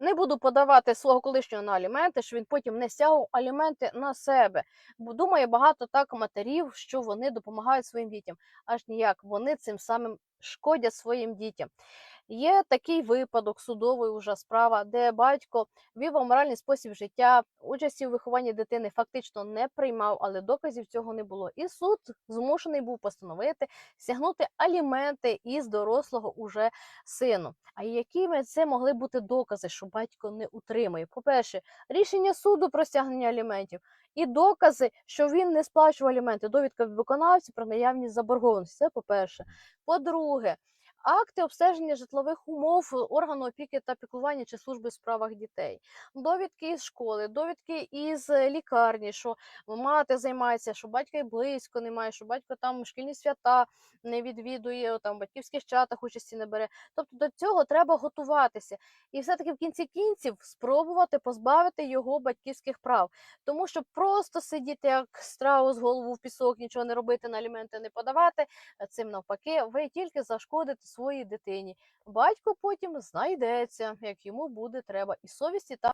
Не буду подавати свого колишнього на аліменти, що він потім не стягував аліменти на себе. Бо думає багато так матерів, що вони допомагають своїм дітям. Аж ніяк вони цим самим шкодять своїм дітям. Є такий випадок, судовий уже справа, де батько вів аморальний спосіб життя, участі у вихованні дитини фактично не приймав, але доказів цього не було. І суд змушений був постановити стягнути аліменти із дорослого уже сину. А якими це могли бути докази, що батько не утримує? По-перше, рішення суду про стягнення аліментів і докази, що він не сплачував аліменти, довідка від виконавця про наявність заборгованості. Це по-перше. По-друге, акти обстеження житлових умов органу опіки та піклування чи служби у справах дітей, довідки із школи, довідки із е, лікарні, що мати займається, що батька і близько немає, що батько там шкільні свята не відвідує, там в батьківських чатах участі не бере. Тобто до цього треба готуватися. І все-таки в кінці кінців спробувати позбавити його батьківських прав. Тому що просто сидіти як страус, голову в пісок, нічого не робити, на аліменти не подавати, е, цим навпаки, ви тільки зашкодите своїй дитині. Батько потім знайдеться, як йому буде треба, і совісті та